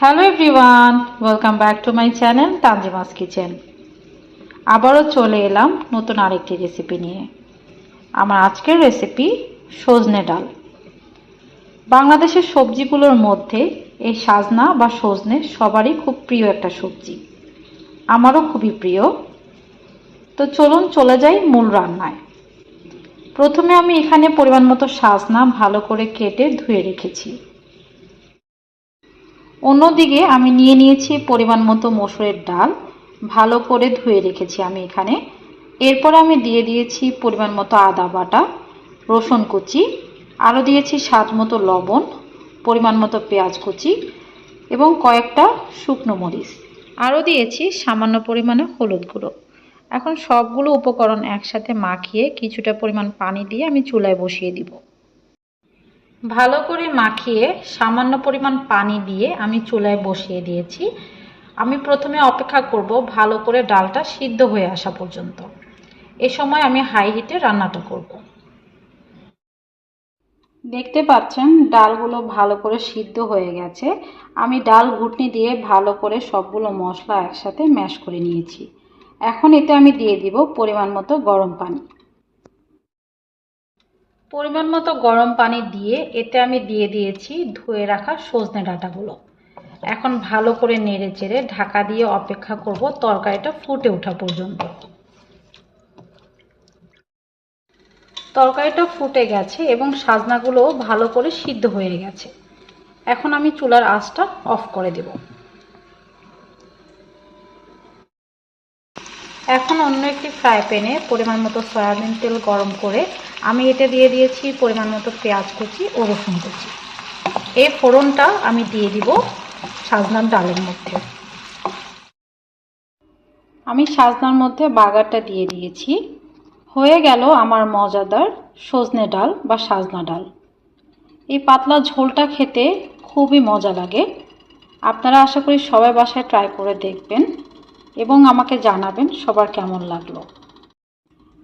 Hello everyone welcome back to my channel Tanzima's kitchen আবারও চলে এলাম নতুন আরেকটি রেসিপি নিয়ে। আমার আজকের রেসিপি সজনে ডাল। বাংলাদেশের সবজিগুলোর মধ্যে এই সাজনা বা সজনে সবারই খুব প্রিয় একটা সবজি। আমারও খুবই প্রিয়। তো চলুন চলে যাই মূল রান্নায়। প্রথমে আমি এখানে পরিমাণ মতো সাজনা ভালো করে কেটে ধুয়ে রেখেছি। অন্যদিকে আমি নিয়ে নিয়েছি পরিমাণ মতো মসুরের ডাল। ভালো করে ধুয়ে রেখেছি আমি এখানে। এরপর আমি দিয়ে দিয়েছি পরিমাণ মতো আদা বাটা, রসুন কুচি, আরও দিয়েছি স্বাদ মতো লবণ, পরিমাণ মতো পেঁয়াজ কুচি এবং কয়েকটা শুকনো মরিচ। আরও দিয়েছি সামান্য পরিমাণে হলুদ গুঁড়ো। এখন সবগুলো উপকরণ একসাথে মাখিয়ে কিছুটা পরিমাণ পানি দিয়ে আমি চুলায় বসিয়ে দিব। ভালো করে মাখিয়ে সামান্য পরিমাণ পানি দিয়ে আমি চুলায় বসিয়ে দিয়েছি। আমি প্রথমে অপেক্ষা করব ভালো করে ডালটা সিদ্ধ হয়ে আসা পর্যন্ত। এ সময় আমি হাই হিটে রান্নাটা করব। দেখতে পাচ্ছেন, ডালগুলো ভালো করে সিদ্ধ হয়ে গেছে। আমি ডাল ঘুটনি দিয়ে ভালো করে সবগুলো মশলা একসাথে ম্যাশ করে নিয়েছি। এখন এতে আমি দিয়ে দিব পরিমাণ মতো গরম পানি। পরিমাণ মতো গরম পানি দিয়ে এতে আমি দিয়ে দিয়েছি ধুয়ে রাখা সজনে ডাঁটাগুলো। এখন ভালো করে নেড়ে চেড়ে ঢাকা দিয়ে অপেক্ষা করব তরকারিটা ফুটে ওঠা পর্যন্ত। তরকারিটা ফুটে গেছে এবং সাজনাগুলো ভালো করে সিদ্ধ হয়ে গেছে। এখন আমি চুলার আঁচটা অফ করে দেব। এখন অন্য একটি ফ্রাই প্যানে পরিমাণ মতো সয়াবিন তেল গরম করে আমি এটা দিয়ে দিয়েছি পরিমাণ মতো পেঁয়াজ কুচি ও রসুন কুচি। এই ফোড়নটা আমি দিয়ে দিব সাজনার ডালের মধ্যে। আমি সাজনার মধ্যে বাগারটা দিয়ে দিয়েছি। হয়ে গেল আমার মজাদার সজনে ডাল বা সাজনা ডাল। এই পাতলা ঝোলটা খেতে খুবই মজা লাগে। আপনারা আশা করি সবাই বাসায় ট্রাই করে দেখবেন। এবং আমাকে জানাবেন সবার কেমন লাগল।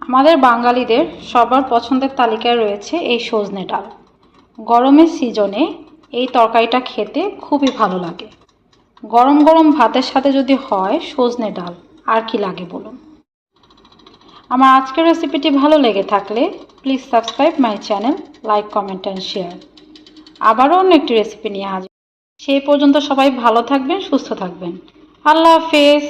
আমাদের বাঙালিদের সবার পছন্দের তালিকায় রয়েছে এই সজনে ডাল। গরমের সিজনে এই তরকারিটা খেতে খুবই ভালো লাগে। গরম গরম ভাতের সাথে যদি হয় সজনে ডাল, আর কি লাগে বলুন? আমার আজকের রেসিপিটি ভালো লেগে থাকলে please subscribe my channel, like, comment, and share. আবারও অন্য একটি রেসিপি নিয়ে হাজির। সেই পর্যন্ত সবাই ভালো থাকবেন, সুস্থ থাকবেন। আল্লাহ হাফেজ।